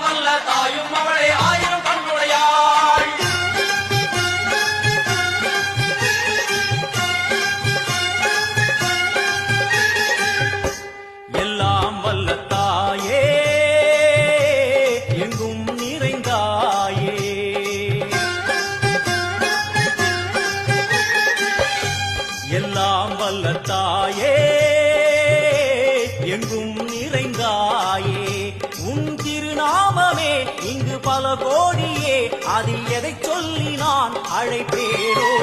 தாயும் அவளே ஆயிரம் கண்ணுடையாள். எல்லாம் வல்ல தாயே எங்கும் நிறைந்தாயே. எல்லாம் வல்ல தாயே எங்கும் நிறைந்தாயே. நாமமே இங்கு பல கோடியே அதில் எதைச் சொல்லி நான் அழைப்பேனோ?